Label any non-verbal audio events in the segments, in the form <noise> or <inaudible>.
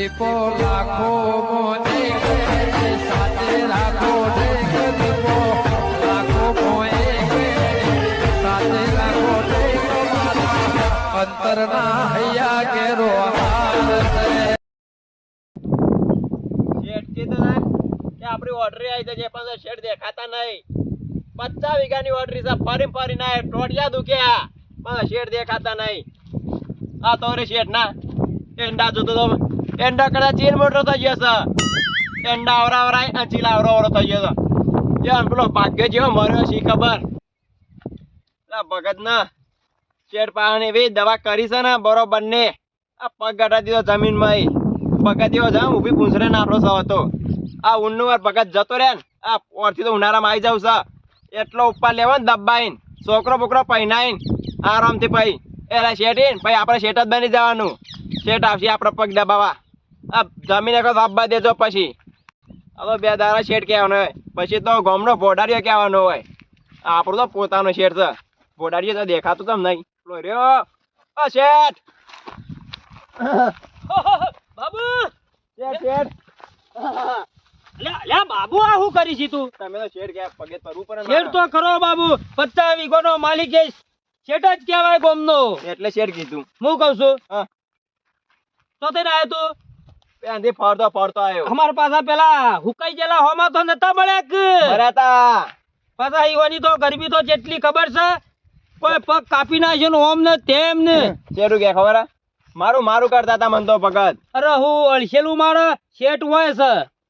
દીપો લાખો સાથે રાખો લાખો સાથે રાખો અંતરના હૈયા કેરો આપણી ઓર્ડરી આવી જશે પણ શેડ દેખાતા નહીં. પચાસ વીઘાની ઓર્ડરી છે ફરી ફરી ના ટોટિયા દુખ્યા. પણ શેડ દેખાતા નહીં. આ તો રે શેઠ ના એંડા જોતો તો એંડા કડા ચીન મોટો થઈ છે એંડા આવરા આવરા અને ચીલા આવરો આવરો થઈ ગયો છે જે આમ પેલો ભાગ્ય જેવો મર્યો છે ખબર ભગત ના શેઠ પાણી એવી દવા કરી છે ને બરોબર ને આ પગ ગટા દીધો જમીનમાં ઈ. ભગત એવો જામ ઊભી પૂંછડે નાનો સવ હતો આ ઊંડનું વાર ભગત જતો રે ને આ ઓરથી તો ઉનાળામાં આવી જાવ છે એટલો ઉપર લેવો ને દબાઈને છોકરો બોકરો પહેનાઈને આરામથી પછી એલા શેઠીન પછી આપણે શેઠ જ બની જવાનું શેઠ આવશે આપણે પગ દબાવા આ જમીન એક આપવા દેજો પછી. હવે બે દારા શેઠ કહેવાનો હોય. પછી તો ગામનો ભોડારીઓ કહેવાનો હોય. આપણો તો પોતાનો શેઠ છે. ભોડારીઓ તો દેખાતું તમ નહીં? પેલો રહ્યો. ઓ શેઠ. <laughs> બાબુ. શેઠ શેઠ. લ્યા લ્યા બાબુ આ શું કરી છી તું? તમે તો શેઠ કે પગે તરવું પડે શેઠ તો ખરો બાબુ. પચાસ વીઘોનો માલિક છે. શેઠ જ કહેવાય ગોમનો. એટલે શેઠ કીધું. હું કહું છું? હા. તો તે આવ્યો તું? ત્યાંથી ફરતો ફરતો આવ્યો અમાર પાછા પેલા હુકાઈ ગયેલા હોમાં તો નતા મળ્યા કે? બરાતા પાછા ઈવાની તો ગરમી તો જેટલી ખબર છે કોઈ પગ કાપી નાખ્યો ને ઓમ ને તેમ ને. ચેરું કે ખબર મારું મારું કરતા હતા મન તો ભગત. અરે હું અળસેલું મારે શેઠ હોય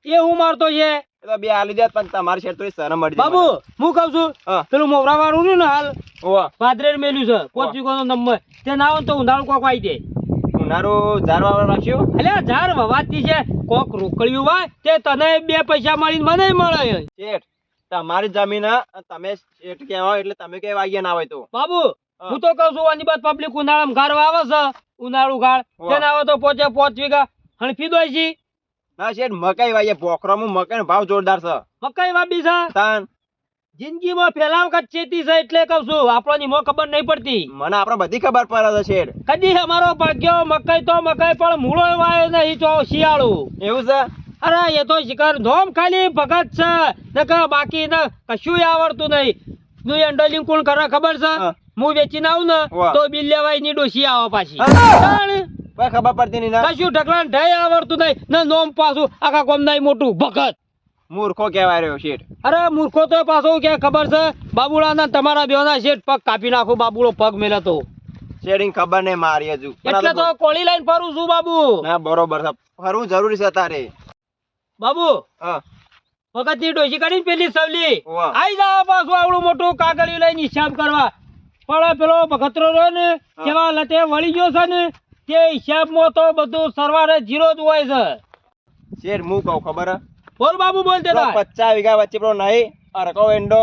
છે એ હું મારતો છે. તો બે આલી દે પણ તમારી શેઠ થોડી શરમ મળી બાબુ હું કઉ છું પેલું મોવરા વાળું ને હાલ ઓવા ભાદરેર મેલ્યું છે પોર્ચુગલ કોનો નંબર. તે ના હોય તો ઉંધાણું કોક આવી દે ઉનાળું ઝાડવા રાખ્યો? એટલે ઝાડ વવાતી છે. કોક રોકડ્યું હોય તે તને બે પૈસા મળીને મને મળે. શેઠ તમારી જમીન તમે શેઠ કહેવા એટલે તમે કઈ વાગ્યા ના હોય તો. બાબુ હું. તો કઉ છું આની બાદ પબ્લિક ઉનાળામાં ગાળવા આવે છે. ઉનાળું ગાળ તેને આવે તો પોચે પોચ વીઘા હણફી દોય છે. ના શેઠ મકાઈ વાગે પોખરામાં મકાઈ ભાવ જોરદાર છે. મકાઈ વાબી છે. તાન. જિંદગીમાં પહેલા વખત ચેતી છે એટલે કહું છું આપણને મો ખબર નહીં પડતી. મને આપણે બધી ખબર પડે છે શેઠ કદી અમારો ભાગ્યો મકાઈ તો મકાઈ પણ મૂળો વાયો નહીં તો શિયાળો. એવું છે? અરે એ તો શિકાર ધોમ ખાલી ભગત છે. નકર બાકી ન કશું આવડતું નહીં. નું હેન્ડલિંગ કોણ કરે ખબર છે? હું. વેચીને આવું ને તો બિલ લેવાયની ડોસી આવે પાછી ખબર પડતી નહીં કશું ઢગલા ઢય આવડતું નહીં. ને નોમ પાછું આખા કોમ નહીં મોટું ભગત. મૂર્ખો કહેવાય રહ્યો શેઠ. અરે મૂર્ખો તો પાછો કે ખબર છે? બાબુડા ના તમારા બેના શેઠ પગ કાપી નાખો બાબુડો પગ મેલે તો. શેઠની ખબર નહીં મારી હજુ. એટલે તો કોળી લાઈન ફરું છું બાબુ. ના બરોબર છે. ફરવું જરૂરી છે તારે. બાબુ હા. વખતની ડોસી કાઢીને પેલી સવલી. આવી આઈ જા પાછું આવડું મોટું કાગળિયું લઈને હિસાબ કરવા. પણ પેલો ભગતરો રહ્યો ને. કેવા લતે વળી ગયો છે ને તે હિસાબમાં તો બધું સરવારે જીરો જ હોય છે. શેઠ હું કહું ખબર હે? બોલ બાબુ બોલ તે પચાસ વીઘા વચ્ચે પેલો નહીં. અરકો એંડો.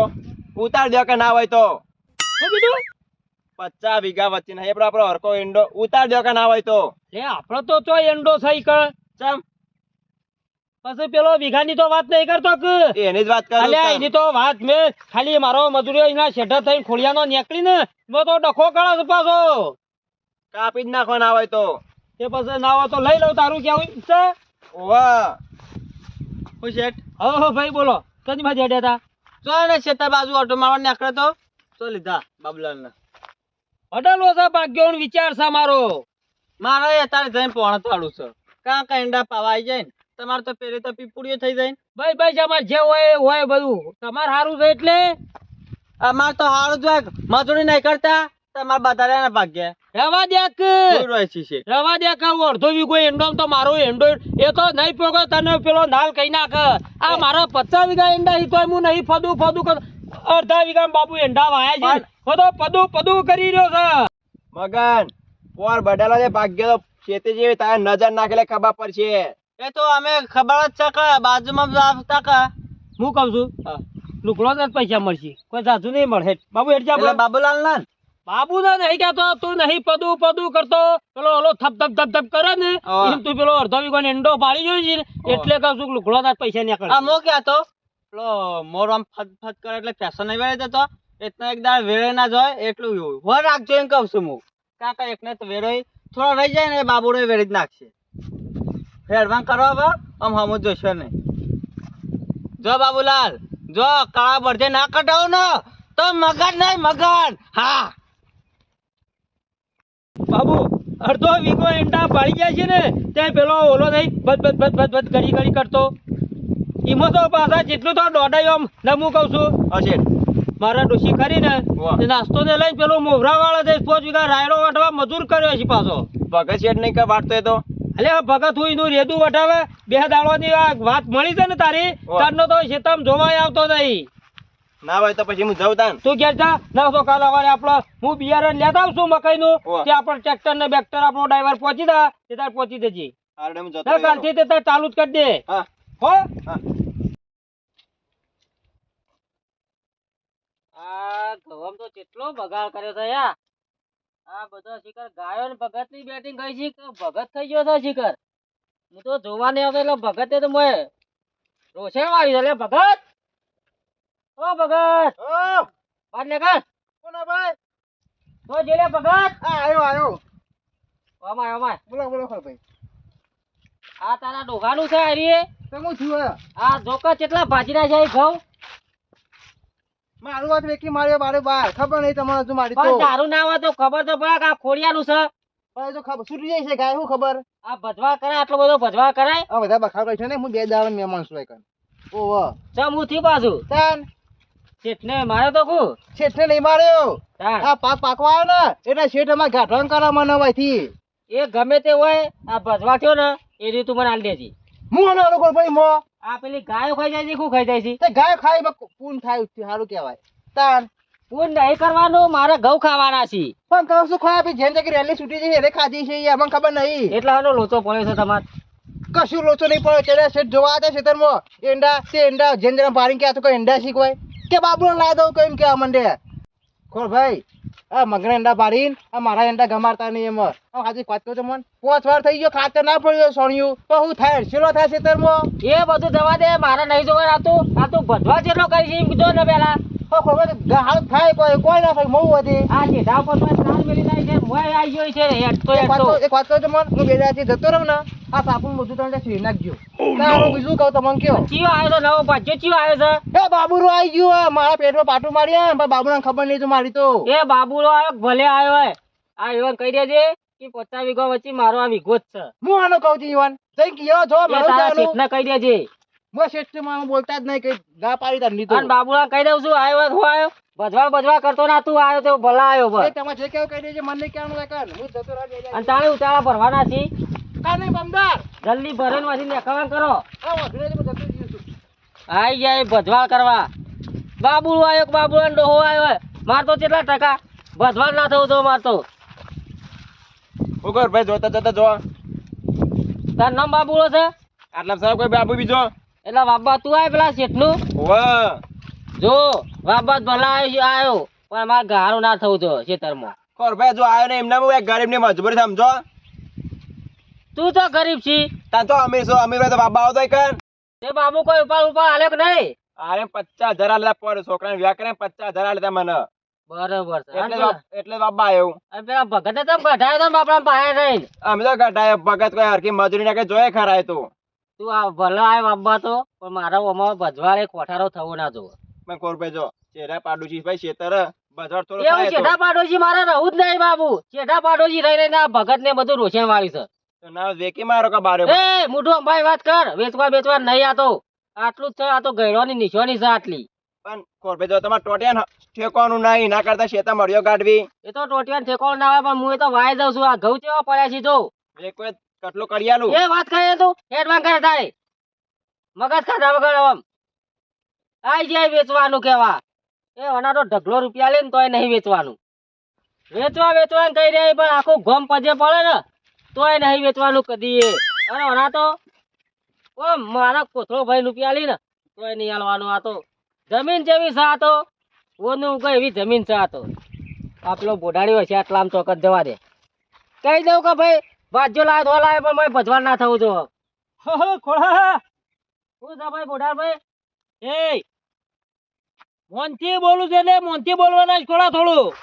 ઉતાર દો કે ના હોય તો. શું કીધું? પચાસ વીઘા વચ્ચે નહીં. પેલો આપણો અરકો એંડો. ઉતાર દો કે ના હોય તો. લે આપણો તો તો એંડો થઈ કર. ચમ. પછી પેલો વીઘાની તો વાત નહીં કરતો કે. એની જ વાત કરું અલ્યા એની તો વાત મેં ખાલી મારો મજૂરીઓ એના શેઠા થઈને ખોળિયાનો નીકળી ને એનો તો ડખો છે પાછો. કાપી જ નાખો ના હોય તો. એ પછી ના હોય તો લઈ લઉં તારું કેવું છે ઓવા હું શેઠ? હો હો ભાઈ બોલો કદી માં જડ્યા હતા? ચો ને શેતા બાજુ ઓટો મારવા નીકળે તો તો લીધા બાબુલાલ ને અડલો છે ભાગ્યો વિચાર છે મારો. મારે અત્યારે જઈને પોણા થાળું છે. કાં કાં ઈંડા પાવા આવી જાય ને તમારે તો પેલી તો પીપુડીઓ થઈ જાય ને. ભાઈ ભાઈ તમારે જે હોય હોય બધું. તમારે સારું છે એટલે? અમારે તો સારું જ મજૂરી નહીં કરતા. તમારે બધા રહ્યા ને ભાગ્ય રવા દે કે છે? રવા દે કે અડધો વીઘો એંડો તો મારો એંડો એ તો નહીં પોગો તને પેલો નાલ કહી નાખ. આ મારો પચાસ વીઘા એંડા હી તો હું નહીં ફદું ફદું કર. અડધા વીઘા બાબુ એંડા વાયા છે. બધો પદું પદું કરી રહ્યો છે. મગન પોર બડેલા જે ભાગ્ય તો ખેતી જેવી તારે નજર નાખેલે ખબર પડશે. એ તો અમે ખબર જ છે કે બાજુમાં આવતા કે. હું કહું છું લુકડો જ પૈસા મળશે. કોઈ સાચું નહીં મળે. બાબુ એટલે બાબુલાલ ના બાબુ ના નહીં કહેતો તું નહીં પદું પદું કરતો. પેલો ઓલો થપ થપ થપ થપ કરે ને એમ તું પેલો અડધો વીઘો એંડો પાડી જોઈ છે એટલે કહું છું લુકડો ના પૈસા નીકળે. આ મો કહેતો પેલો મોર આમ ફટ ફટ કરે એટલે પૈસા નહીં વેળે જતો એટલે એક દાડ વેળે ના જોય એટલું વર રાખજો એમ કહું છું હું. કાકા એકને તો વેળો થોડો રહી જાય ને બાબુ બાબુડો વેળી જ નાખશે. હેડવાન કરવા બા આમ હમુ જોશો ને. જો બાબુલાલ જો કાળા બળદે ના કટાવો ને તો મગન નહીં મગન હા બાબુ અડધો વીઘો એંડા પાડી જાય છે ને ત્યાં પેલો ઓલો થઈ બધ બધ બધ બધ બધ ઘડી ઘડી કરતો. એમાં તો પાછા જેટલું તો દોડાયો આમ નમું કહું છું હશે. મારા ડુસી કરી ને નાસ્તો ને લઈને પેલો મોહરા વાળા થઈ પોચ વીઘા રાયડો વાટવા મજૂર કર્યો છે પાછો. ભગત શેઠ નહીં કઈ વાટતો એ તો? અલે ભગત હું એનું રેદું વટાવે બે દાડોની આ વાત મળી છે ને તારી. તારનો તો શેતામ જોવાય આવતો નહીં. ના હોય તો પછી હું જઉં તાન. તું ક્યાં જા ના તો કાલ સવારે આપણો હું બિયારણ લેતા આવશું મકાઈ નું તે આપણે ટ્રેક્ટર ને બેક્ટર આપણો ડ્રાઈવર પહોંચી દા તે તાર પહોંચી દેજે. કાલથી તે તાર ચાલુ જ કરી દે. હો. આ ગવમ તો કેટલો બગાડ કર્યો છે યા આ બધો શિખર ગાયો ને ભગતની બેટિંગ ગઈ છે કે ભગત થઈ ગયો છે શિખર? હું તો જોવાની નહીં આવતો એટલે ભગતે તો મોય રોશન વાળી છે ભગત! ઓ ભગત! ઓ! વાત ને કોના ભાઈ. તો જેલે ભગત! આ આયો આયો ઓમાય ઓમાય બોલો બોલો ભાઈ. આ તારા ડોગાનું છે હરીએ? તો છું આ જોકા કેટલા ભાજીના છે ઘઉં મારું વાત વેકી માર્યો બારે બાર. ખબર નહીં તમારે હજુ મારી પણ તારું ના હોય તો ખબર તો પડે આ ખોડિયાનું છે. પણ તો ખબર છૂટી જાય છે ગાય શું ખબર? આ ભજવા કરાય આટલો બધો ભજવા કરાય? આ બધા બખાડ કરી છે ને હું બે દાડા મહેમાન છું કન ઓહો ચમ હું થી બાજુ તાન. શેઠને માર્યો તો કુ શેઠને નહીં માર્યો. આ પાક પાકવા આવ્યો ને એટલે શેઠ અમારે ગાઢણ કરવા મને હવેથી એ ગમે તે હોય આ ભજવા થયો ને એ રીતે મને આલી દેજી. હું આનો લોકો ભાઈ મો. આ પેલી ગાયો ખાઈ જાય છે શું ખાઈ જાય છે? તે ગાય ખાઈ બક પૂન થાય ઉઠી સારું કહેવાય. તાન. પૂન નહીં કરવાનું મારે ઘઉં ખાવાના છે. પણ કહું શું ખાવા પછી જેમ જગ્યાએ રેલી છૂટી જઈ એને ખાધી છે એ અમને ખબર નહીં. એટલા આનો લોચો પડ્યો છે તમારે. કશું લોચો નહીં પડ્યો ત્યારે શેઠ જોવા છે ખેતરમાં એંડા તે એંડા જેમ જેમ પારી ક્યાં તો કોઈ એંડા શીખવાય. કે બાબુ લાવી દઉં કેમ કે મંડે? ખોર ભાઈ. આ મગના એંડા પાડીને આ મારા એંડા ગમાડતા નહીં એમાં. આ હાજી વાત કહું મન પાંચ વાર થઈ ગયો ખાતર ના પડ્યો સોણિયું. પણ હું થાય? શેલો થાય ખેતરમાં? એ બધું દવા દે મારે નહીં જોવા આ તું. આ તું ભજવા જેટલો કરી છે એમ કીધો ને પેલા. હાલ થાય કોઈ કોઈ ના થાય મઉ હતી આ સીધા પર ચાર મેલી થાય છે. મોય આવી ગયો છે હેઠતો એક વાત હેઠતો કહું- એક વાત કહું તો હું બે જતો રહું ને આ સાપુન બધું તમને સીવી નાખજો. તારું બીજું કહું તમને કયો ચિયો આવ્યો છે નવો ભાજ્યો ચિયો આવ્યો છે. એ બાબુરો આવી ગયો મારા પેટમાં પાટું માર્યા પણ બાબુને ખબર નહીં તું મારી તો. એ બાબુ આવ્યો ભલે આવ્યો હોય. આ યુવાન કહી દેજે કે પચાસ વીઘો વચ્ચે મારો આ વીઘો જ છે. હું આનો કહું છું યુવાન જઈ ગયો છો મારો તારા શેઠને કહી દેજે હું શેઠ બોલતા જ નહીં કઈ ગા પાડી તાર લીધો. અને કહી દઉં છું આવ્યો હું આવ્યો. ભજવા બજવા કરતો ના તું આવ્યો તો ભલા આવ્યો ભાઈ તમે તમારે જે કેવું કહી દેજે મને કેમ કહેવાનું કર હું જતો રહે અને તાણે ઉતાળા ભરવાના છે? કા નહીં બમદાર. જલ્દી ભરણમાંથી નીકળવા કરો. આ વાંધો નહીં, હું જતો જ છું આઈ જાય ભજવા કરવા. બાબુ આવ્યો કે બાબુલા ડોહો આવ્યો માર તો કેટલા ટકા? ભજવા ના થવું તો માર તો ઉગર ભાઈ જોતા જોતા જો તાર નામ બાબુલો છે? આટલા સાહેબ કોઈ બાબુ બીજો? એટલે બાબા તું આય પેલા શેઠનું. વાહ જો વાબત ભલા આવ્યો આવ્યો પણ મારે ગારો ના થવું તો ખેતરમાં. કોર ભાઈ જો આયો ને એમના હું એક ગરીબની મજબૂરી સમજો. તું તો ગરીબ છી. તા તો અમે છો અમે તો બાબા આવતો કર. તે બાબુ કોઈ ઉપર ઉપર કે નહીં? અરે પચાસ હજાર આલેલા પર છોકરા ને કરે પચાસ હજાર આલેતા મને. બરોબર એટલે એટલે બાબા આવ્યો અને પેલા ભગતે તો ગઢાયો તો બાપડા પાસે નહીં. અમે તો ગઢાયો ભગત કોઈ હરકી મજૂરી ના કઈ જોયે ખરાય તું તો. તું આ ભલે આય બાબા તો પણ મારા ઓમાં ભજવાળે કોઠારો થવો ના જોવો. મેં કોર ભાઈ જો ચેરા પાડું ભાઈ શેતર બજાર થોડો એવું ચેડા પાડોશી મારે રહું જ નહીં બાબુ. ચેડા પાડોશી રહી રહીને આ ભગત ને બધું રોશન વાળી છે. તો ના વેકી મારો કા બારે એ મુઢો અંબાઈ વાત કર. વેચવા બેચવા નહીં આતો. આટલું જ છે આ તો ગયડોની નિશાની છે આટલી. પણ કોર ભાઈ જો તમારે ટોટિયા ઠેકવાનું નહીં ના કરતા શેતા મળ્યો ગાઢવી? એ તો ટોટિયા ઠેકોણ ના આવે પણ હું એ તો વાય દઉં છું. આ ઘઉં કેવા પડ્યા છે તો એ કોઈ કટલો કરી આલું એ વાત કરે તું. હેડમાં કરે તારે મગજ ખાધા વગર આમ. આઈ જાય વેચવાનું કેવા એ તો ઢગલો રૂપિયા લે ને તોય નહીં વેચવાનું. વેચવા વેચવાનું કહી રહ્યા પણ આખું ગોમ પજે પડે ને તોય નહીં વેચવાનું કદી. એ અને વના તો ઓ મારા કોથળો ભાઈ રૂપિયા લી ને તોય નહીં હાલવાનું આ તો. જમીન જેવી છે આ તો. ઓનું કઈ એવી જમીન છે આ તો. આપણો બોડાડી છે આટલા આમ ચોક્કસ જવા દે. કહી દઉં કે ભાઈ ભાજ્યો લાવે ધો લાવે પણ ભાઈ ભજવા ના થવું જો ખોળા. શું છે ભાઈ બોડાભાઈ એ મોનથી બોલું છે એટલે મોનથી બોલવાના ખોળા થોડું.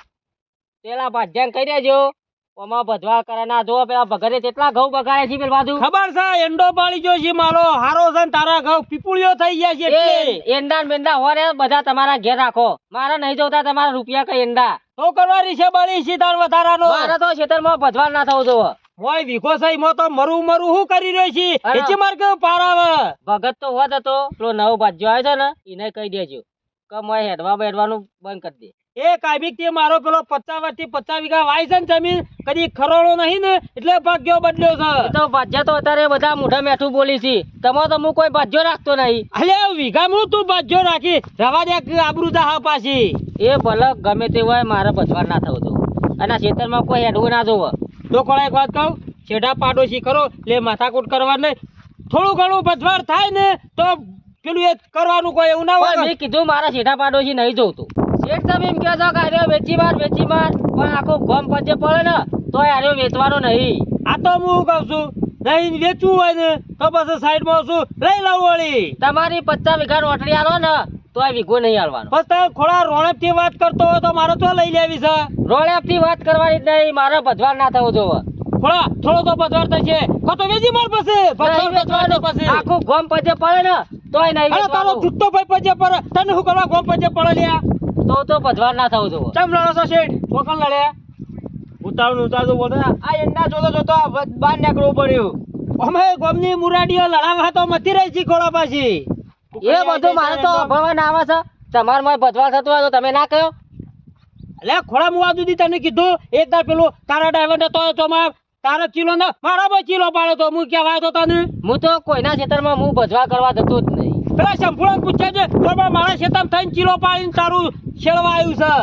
પેલા ભજન કહી દેજો. ઓમાં ભજવા કરે ના જો પેલા ભગતે કેટલા ઘઉં બગાડે છે પેલી બાજુ. ખબર છે એંડો પાડી ગયો છે મારો. હારો છે તારા ઘઉં. પીપુળીઓ થઈ ગયા છે એટલે. એંડા બેંડા હોરે બધા તમારા ઘેર રાખો. મારે નહીં જોતા તમારા રૂપિયા કઈ એંડા. તો કરવાની છે બળી છે તાર વધારાનો. મારે તો ખેતરમાં ભજવા ના થવું જોવે. હોય વિખો સઈ મો તો મરું મરું હું કરી રહ્યો છી. એચી માર કે પારાવે? ભગત તો હોત હતો પેલો નવો ભાજ્યો આવ્યો છે ને એને કહી દેજો કે મોય હેડવા બેડવાનું બંધ કરી દે. એ કાયમિક તે મારો પેલો પચાસ વર્ષથી પચાસ વીઘા વાય છે ને જમીન કદી ખરોડો નહીં ને એટલે ભાગ્યો બદલ્યો છે. તો ભાજ્યા તો અત્યારે બધા મોઢા મેઠું બોલી છે. તમે તો હું કોઈ ભાજ્યો રાખતો નહીં. અલે વીઘા હું તું ભાજ્યો રાખી? રવા દે આબરૂ દા પાછી. એ ભલે ગમે તે હોય મારે ભજવા ના થવું અને આ ખેતરમાં કોઈ હેડવું ના જોવે તો એક વાત કહું છેડા પાડોશી કરો એટલે માથાકૂટ કરવા નહીં. થોડું ઘણું ભજવાર થાય ને તો પેલું એ કરવાનું કોઈ એવું ના હોય મેં કીધું મારા છેઢા પાડોશી નહીં જોતું. શેઠ તમે એમ કહે છો કે આર્યો વેચી માર વેચી માર પણ આખું ગમ પજે પડે ને તો આર્યો વેચવાનો નહીં. આ તો હું કહું છું? નહીં વેચવું હોય ને તો પછી સાઈડમાં શું? લઈ લઉં વળી. તમારી પચાસ વીઘા રોટલી આલો ને તો આ વીઘો નહીં આલવાનો બસ તમે થી વાત કરતો હોય તો મારે તો લઈ લેવી છે? રોળેપથી વાત કરવાની જ નહીં મારે ના થવું જોવે. ખોળા થોડો તો ભજવાર થશે કો તો વેચી માર ભજવાર ભજવાર તો આખું ગમ પજે પડે ને તોય નહીં અરે તારો. જુટ્ટો ભાઈ પજે પર તને શું કરવા ગોમ પજે પડે લ્યા? તો તો ભજવા ના થવું જોવે. ચમ લડો છો શેઠ? લડ્યા ઉતાવળ ઉતાવળ બોલતો આ એંડા જોતો જોતો બહાર નીકળવું પડ્યું. અમે ગોમની મુરાડીઓ લડાવા તો મતી રહી છે ખોળા પાછી. એ બધું મારે તો ભણવા ના આવે છે. તમારે મારે ભજવા થતું હોય તો તમે ના કહો. એટલે ખોળા મુવા સુધી તને કીધું? એક દાર પેલું તારા ડ્રાઈવર ને તો તો માં તારા કિલો ને મારા ભાઈ કિલો પાડે તો હું કહેવાય તો તને? હું તો કોઈના ખેતરમાં હું ભજવા કરવા જતો જ નહીં. પેલા સંપૂર્ણ પૂછે છે તો મારા ખેતરમાં થઈને કિલો પાડીને તારું છેડવા આવ્યું છે.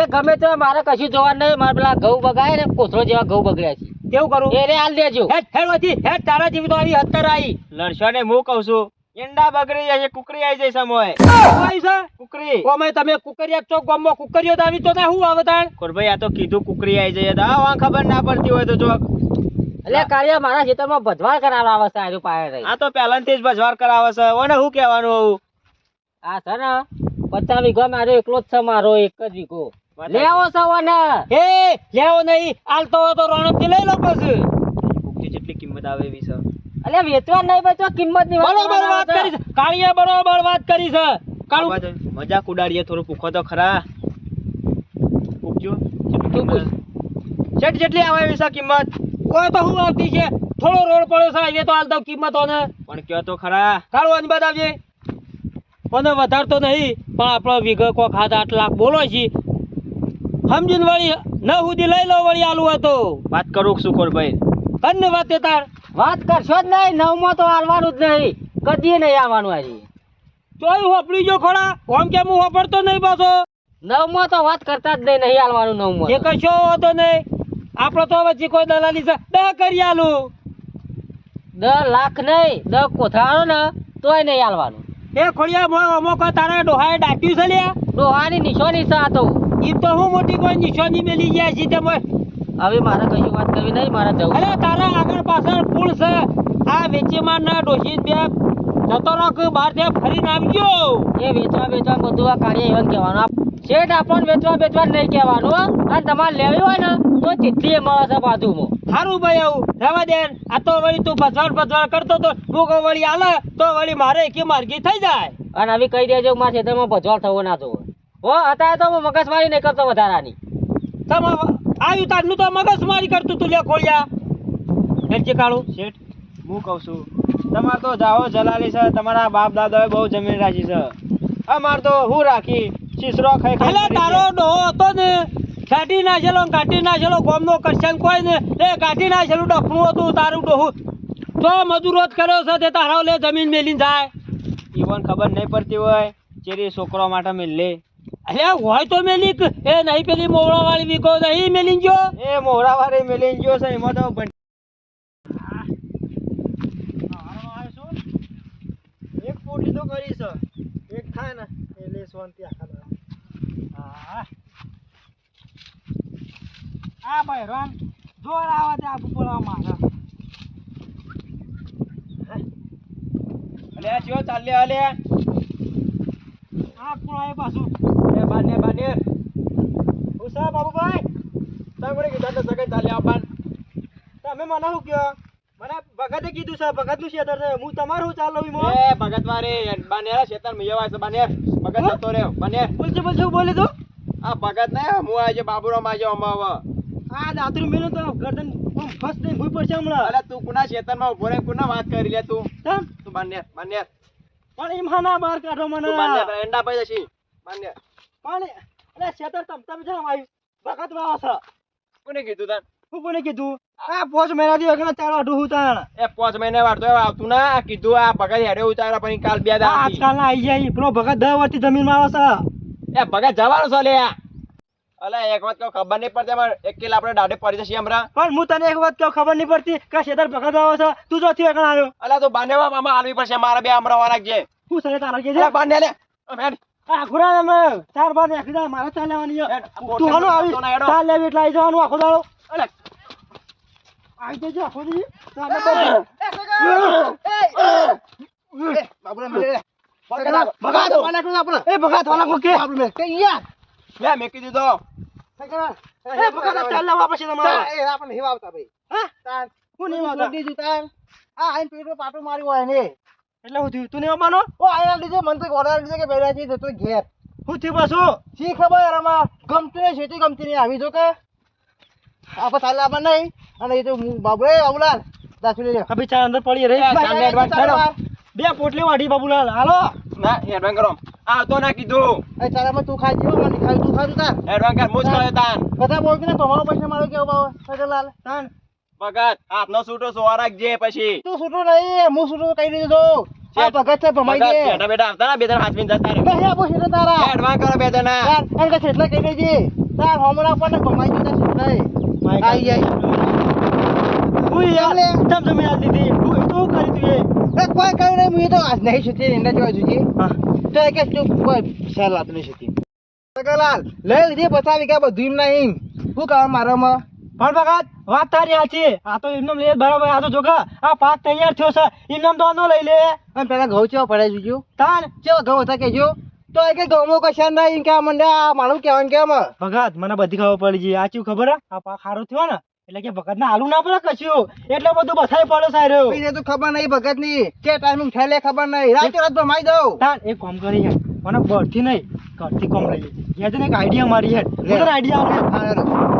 એ ગમે તે મારે કશું જોવા નહીં મારે પેલા ઘઉં બગાય ને કોથળો જેવા ઘઉં બગડ્યા છે. કેવું કરું? એ રે હાલ દેજો. હેડ હેડ તારા જેવી તો આવી હત્તર આવી. લડશો ને હું કહું છું. એંડા બગડી જાય કુકરી આવી જાય સમય છે? કુકરી. ઓમે તમે કુકરિયા ચોક ગમો કુકરીઓ દાવી તો ના હું આવે તાણ કોરભાઈ આ તો કીધું કુકરી આવી જાય તો આ ખબર ના પડતી હોય તો જો. એટલે કાર્ય મારા ખેતરમાં ભજવાર કરાવવા આવે છે આજુ પાયે રહી. આ તો પહેલાથી જ ભજવાર કરાવે છે. ઓને શું કહેવાનું આવું આ છે ને પચાસ વીઘો મારો એકલો જ છે મારો એક જ વીઘો. લેવો છે ઓને. હે લેવો નહીં. આલતો હોય તો રોણકથી લઈ લો પછી. જેટલી કિંમત આવે એવી છે. એટલે વેચવા નહીં વેચવા કિંમતની બરોબર વાત કરી છે. કાળીએ બરોબર વાત કરી છે. કાળું તો મજાક ઉડાડીએ થોડું પૂખો તો ખરા. પૂછજો તું પૂછ. શેઠ જેટલી આવે એવી કિંમત. કોઈ તો હું આવતી છે? થોડો રોડ પડ્યો છે હવે તો હાલ દઉં કિંમતો ને પણ કયો તો ખરા. કાળું આવજે. બતાવજે વધાર વધારતો નહીં પણ આપણો વિગત કોક હાથ આઠ લાખ બોલો છે. સમજીને વળી ન સુધી લઈ લો વળી આલુ હતો વાત કરું શુકરભાઈ કોરભાઈ કન વાત તે તાર. વાત કરશો જ નહીં નવમાં તો આવવાનું જ નહીં. કદી નહીં આવવાનું હજી તોય હોપડી જો ખોડા ઓમ કેમ હું હોપડતો નહીં પાછો. નવમાં તો વાત કરતા જ નહીં નહીં આવવાનું નવમાં એ કશો હોતો નહીં. આપણો તો વચ્ચે કોઈ દલાલી છે દહ કરી આલું. દહ લાખ નહીં દહ કોથળાનો ને તોય નહીં આવવાનું એ ખોડિયા અમો કોઈ તારા ડોહાએ ડાટ્યું છે લ્યા? ડોહાની નિશાની છે આ તો. ઈ તો હું મોટી કોઈ નિશાની મેલી ગયા છે તે મોય. હવે મારે કશું વાત કરવી નહીં મારે જવું અરે તારા આગળ પાછળ પુલ છે. આ વેચીમાં ના ડોશી બે જતો રાખ બહાર ત્યાં ફરીને આવજો એ વેચવા વેચવા બધું આ કાર્ય એવા કહેવાનું. શેઠ આપણને વેચવા વેચવા નહીં કહેવાનું અને તમારે લેવી હોય ને તો ચીઠી એ મળે છે બાજુમાં. સારું ભાઈ આવું. રહેવા દે. આ તો વળી તું ભજવાડ ભજવાડ કરતો તો તું વળી આલે તો વળી મારે એકી માર્ગી થઈ જાય. અને હવે કહી દેજો મારા ખેતરમાં ભજવાળ થવો ના થવો. હો અત્યારે તો હું મગજમારી નહીં કરતો વધારાની. તમે આવ્યું તારનું તો મગજ મારી કરતું તું લે ખોળિયા. હેરજી કાળું. શેઠ હું કહું છું તમારે તો જાઓ જલાલી છે તમારા બાપ દાદાએ બહુ જમીન રાખી છે. અમાર તો હું રાખી શીસરો ખાઈ ખાઈ તારો ડોહો હતો ને કાઢી નાખેલો ને કાઢી નાખેલો ગોમનો કરશન કોઈ ને. એ કાઢી નાખેલું ડફણું હતું તારું ડોહું. તો મજૂરો જ કર્યો છે તે તારા લે જમીન મેલી જાય. ઈવન ખબર નહીં પડતી હોય ચેરી છોકરો માટે મિલ લે. અરે હોય તો મેલી એ નહીં પેલી મોવળા વાળી વીકો નહીં મેલી ગયો એ મોહરા વાળી મેલી ગયો છે એમાં તો ભં- એક પોટલી તો કરી છે. એક થાય ને એટલે શાંતિ આખા હા. આ ભાઈ રોન જોર આવે તે આખું બોલવા મારા અલે આ ચાલ્યા ચાલે અલે આ કોણ આવે પાછું. એ બાને બાને. ઉસા બાબુભાઈ તમે મને કીધું સગન ચાલી આવવાનું તમે મને શું કયો મને ભગતે કીધું છે ભગતનું ખેતર છે. હું તમારું ચાલ ઈમો. એ ભગત મારે બાનેરા શેતર મિયવા છે બાનેર ભગત જતો રહ્યો બાનેર બોલશે બોલશે શું બોલે તો? આ ભગત ને હું આજે બાબુરામ આજે અમાવ. આ દાતરું મેલું તો ગરદન ફસ દઈને ભૂઈ પડશે હમણાં. અરે તું કુના શેતરમાં ઊભો રે કુના વાત કરી લે તું? તું બાનેર બાનેર પણ એમાં ના બાર કાઢો મને. તું બાનેર એંડા પૈસા છી બાનેર પણ. અરે શેતર તમ તમ છે આવ્યું વખત વાવ છે. કોને કીધું તને? હું કોને કીધું? આ પાંચ મહિનાથી અગણા ચાર વાઢું હું તાણ એ પાંચ મહિના વાળતો તો આવતું ના. આ કીધું આ ભગત હેડે ઉતારા પણ કાલ બે આ આજકાલ ના આઈ જાય પેલો ભગત દસ વર્ષથી જમીનમાં આવે છે. એ ભગત જવાનું છે લે અલે એક વાત કહું ખબર નહીં પડતી અમાર. એક કિલ આપણે દાઢે પડી જશે હમણાં. પણ હું તને એક વાત કહું ખબર નહીં પડતી કે શેતર ભગત આવે છે. તું જોથી અગણા આવ્યો. અલે તું બાનેવા મામા આલવી પડશે. મારા બે હમણાં વાળા જે હું સરે તારા કે છે? બાને લે. આમ હેડ. આ ઘોડા અમે ચાર બાર નાખી દે મારે ચાલ લેવાની છે. હેડ, આ તું હાલો આવી ચાલ લેવી એટલે આવી જવાનું આખો દાડો અલે આવી જજો આખો દી ચાલ લે બધું. એ ભગત વાળા કો કે લે મેકી દીધો એ ભગત આ ચાલ લેવા પછી તમારે હા હું નહીં આવતા એટલે હું થયું તું નહીં આવવાનો હું થયું પાછું? શી ખબર આમાં? ગમતું નહીં છેતી ગમતી નહીં આવી જો કે. આપણે ચાલે આપણે નહીં. અને એ તો બાબુ રે બાબુલાલ દાસુ લઈ લે. કભી ચાલ અંદર પડી રે. બે પોટલી વાઢી બાબુલાલ. હાલો. ના એડવાન કરો. તો ના કીધું. એ ચાલામાં તું ખાઈ જેવો મને ખાઈ તું ખાધું તાર. એડવાન કર મોજ કરે તાન. બધા બોલ કે તમારો પૈસા મારો કેવો બાબા સજલાલ તાન. ભગત આપનો છૂટો સોવા રાખજે પછી. તું છૂટું નહીં હું છૂટું કહી દીધો આ ભગત છે ભમાઈ દે. બેઠા બેઠા આવતા બે ત્રણ હાથ જતા રહે નહીં આપો છે તારા. હેડવાન કરો બે જણા તાર એમ કે છેટલા કહી દેજે. તાર હમણાં પણ ભમાઈ ગયું તાર છૂટાય આઈ જાય હું યાર તમ જમીન આલી દીધી હું એ કરી તું એ. એ કોઈ કઈ નહીં હું તો આજ નહીં છૂટી એના જોવા જોઈએ તો કે તું કોઈ સહેલ લાતું નહીં છૂટી લઈ લીધી બતાવી કે બધું નહીં. શું કામ મારામાં? પણ ભગત વાત તારી સાચી. આ તો એમનો લે બરાબર આ તો જોગા આ પાક તૈયાર થયો છે. એમનો તો આનો લઈ લે. અને પેલા ઘઉં ચેવા પડે જોજો તાન. ચેવા ઘઉં હતા કેજો તો એ કે ઘઉંમાં કશા નહીં. કહેવા માંડે આ મારું કહેવાનું કેમ ભગત મને બધી ખબર પડી ગઈ આ ચેવું ખબર? આ પાક સારો થયો ને? એટલે કે ભગત ના આલુ ના પડે કશું. એટલે બધું બસાઈ પડે સારો એને તો ખબર નહીં ભગતની કે ટાઈમિંગ લે ખબર નહીં. રાતે રાત ભમાઈ દઉં. તાન એક કામ કરી હેડ. મને બળથી નહીં ઘરથી કોમ લઈ લેજે. યાદ એક આઈડિયા મારી લે. આઈડિયા આવે.